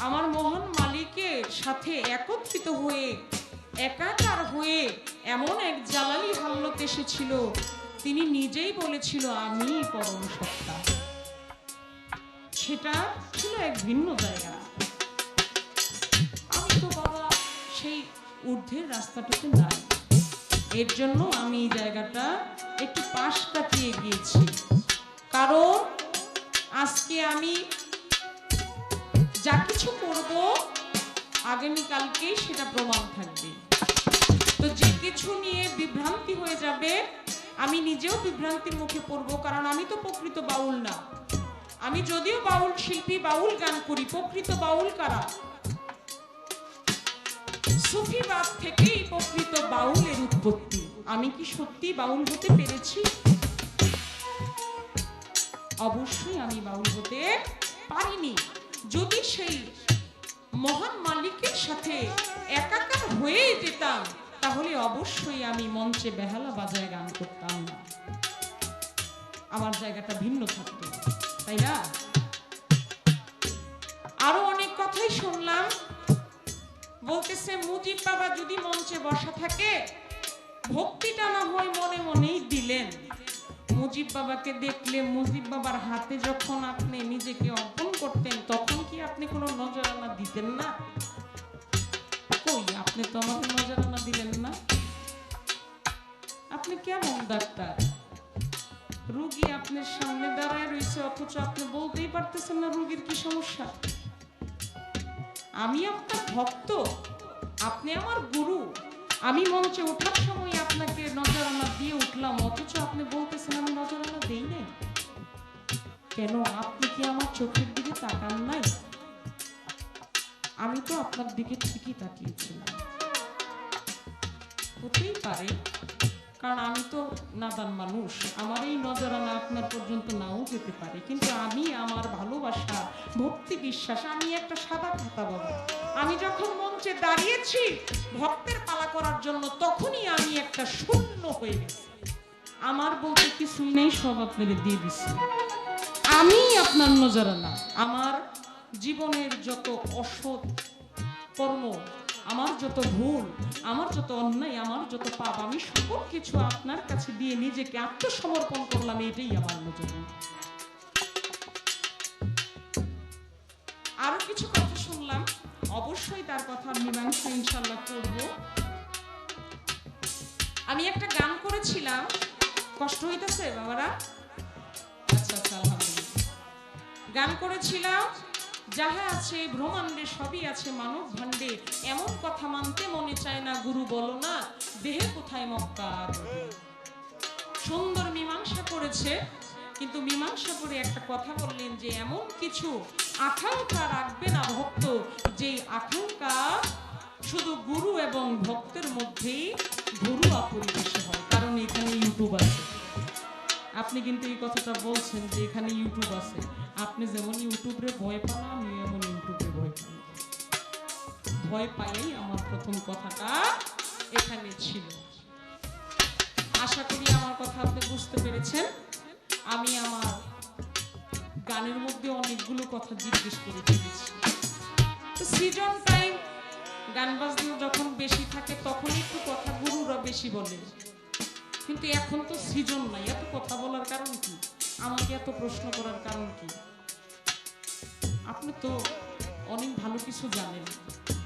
আমার মহান মালিকের সাথে একত্রিত হয়ে, একাকার হয়ে এমন এক জালালি হাল্লত এসেছিল। তিনি নিজেই বলেছিল, আমি পরম সত্তা। সেটা ছিল এক ভিন্ন জায়গা। আমি তো বাবা, সেই ঊর্ধ্বের রাস্তাটাতে নাই। এর জন্য আমি এই জায়গাটা একটু পাশ কাটিয়ে গিয়েছি। কারণ আজকে আমি যা কিছু করব আগামীকালকেই সেটা প্রমাণ থাকবে। তো যে কিছু নিয়ে বিভ্রান্তি হয়ে যাবে, আমি নিজেও বিভ্রান্তির মুখে পড়ব, কারণ আমি তো প্রকৃত বাউল না। আমি যদিও বাউল শিল্পী, বাউল গান করি, প্রকৃত বাউল কারা? সুফিবাদ থেকেই প্রকৃত বাউলের উৎপত্তি। আমি কি সত্যি বাউল হতে পেরেছি? অবশ্যই আমি বাউল হতে পারিনি। যদি সেই মহান মালিকের সাথে একাকার হয়ে যেতাম, তাহলে অবশ্যই আমি মঞ্চে বেহালা বাজায় গান করতাম না। আমার জায়গাটা ভিন্ন থাকতো, তাই না? আরও অনেক কথাই শুনলাম। বলতেছে, মুজিব বাবা যদি মঞ্চে বসা থাকে, ভক্তিটা না হয় মনে মনেই দিলেন। মুজিব বাবাকে দেখলে মুজিব বাবার হাতে যখন আপনি নিজেকে দিতেন না? কই, আপনি তো আমাকে নজরানা দিলেন না? আপনি কেমন ডাক্তার? রুগী আপনার সামনে দাঁড়ায় রয়েছে, অথচ আপনি বলতেই পারতেছেন না রুগীর কি সমস্যা। আমি আপনার ভক্ত, আপনি আমার গুরু। আমি মঞ্চে ওঠার সময় আপনাকে নজরানা দিয়ে উঠলাম, অথচ আপনি বলতেছেন আমি নজরানা দেই নাই। কেন, আপনি কি আমার চোখের দিকে তাকান নাই? আমি তো আপনার দিকে ঠিকই তাকিয়েছিলাম। হতেই পারে, কারণ আমি তো নাদান মানুষ। আমার এই নজরানা আপনার পর্যন্ত নাও যেতে পারে। কিন্তু আমি আমার ভালোবাসা, ভক্তি বিশ্বাস, আমি একটা সাদা খাতা বাবা আমি যখন মঞ্চে দাঁড়িয়েছি, ভক্তের পালা করার জন্য তখনই আমি একটা শূন্য হয়ে গেছি। আমার বলতে কিছুই নেই, সব আপনাকে দিয়ে দিচ্ছি আমি আপনার নজরানা। আমার জীবনের যত অসৎ কর্ম, আমার যত ভুল, আমার যত অন্যায়, আমার যত পাপ, আমি সকল কিছু আপনার কাছে দিয়ে নিজেকে আত্মসমর্পণ করলাম, এটাই আমার নজর আরও কিছু কথা শুনলাম, অবশ্যই তার কথা মীমাংসা ইনশাল্লাহ করব। আমি একটা গান করেছিলাম, কষ্ট হইতেছে বাবারা? আচ্ছা আচ্ছা গান করেছিলাম যাহা আছে, ব্রহ্মাণ্ডে সবই আছে মানব ভাণ্ডে এমন কথা মানতে মনে চায় না, গুরু বলো না, দেহে কোথায় মক্কার সুন্দর মীমাংসা করেছে, কিন্তু মীমাংসা করে একটা কথা বললেন যে, এমন কিছু আকাঙ্ক্ষা রাখবে না ভক্ত যে আকাঙ্ক্ষা শুধু গুরু এবং ভক্তের মধ্যেই ঘরোয়া পরিবেশে হয়। কারণ এখানে ইউটিউব আছে। আপনি কিন্তু এই কথাটা বলছেন যে এখানে ইউটিউব আছে। আপনি যেমন ইউটিউবে ভয় পান আমি এমন ইউটিউবে ভয় পাই। ভয় পাইই আমার প্রথম কথাটা এখানে ছিল। আশা করি আমার কথা আপনি বুঝতে পেরেছেন। আমি আমার গানের মধ্যে অনেকগুলো কথা জিজ্ঞেস করে ফেলেছি। তো সিজন টাইম গান বাজনা যখন বেশি থাকে, তখন একটু কথা গুরুরা বেশি বলে। কিন্তু এখন তো সিজন নাই, এত কথা প্রশ্ন করার কারণ কি? আপনি তো অনেক ভালো কিছু জানেন।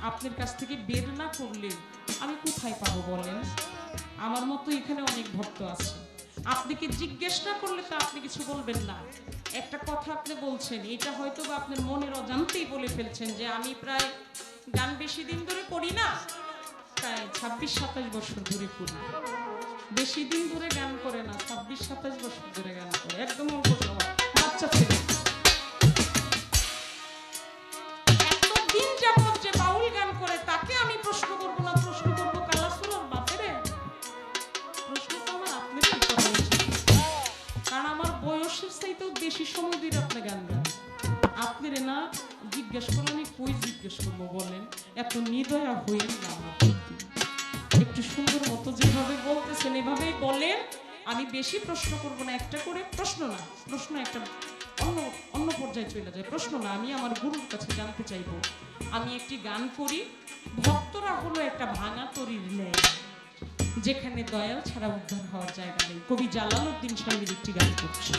আপনার কাছ থেকে বের না করলে আমি কোথায় পাবো বলেন? আমার মতো এখানে অনেক ভক্ত আছে। আপনাকে জিজ্ঞেস না করলে তো আপনি কিছু বলবেন না। একটা কথা আপনি বলছেন, এটা হয়তো বা আপনার মনের অজান্তেই বলে ফেলছেন যে আমি প্রায় গান বেশি দিন ধরে করি না, প্রায় ছাব্বিশ, সাতাশ বছর ধরে করি। বেশি দিন ধরে গান করে না, ছাব্বিশ, সাতাশ বছর ধরে গান করে। একদম আপনারে না, জিজ্ঞেস করলে আমি কই জিজ্ঞেস করব বলেন? এত নিদয়া না। একটু সুন্দর মতো যেভাবে বলতেছেন, এভাবেই বলেন। আমি বেশি প্রশ্ন করব না, একটা করে প্রশ্ন না, প্রশ্ন একটা অন্য অন্য পর্যায়ে চলে যায়। প্রশ্ন না, আমি আমার গুরুর কাছে জানতে চাইব। আমি একটি গান করি, ভক্তরা হলো একটা ভাঙা তরির ন্যায়, যেখানে দয়াল ছাড়া উদ্ধার হওয়ার জায়গা নেই। কবি জালাল উদ্দিন সাহেবের একটি গান করছি।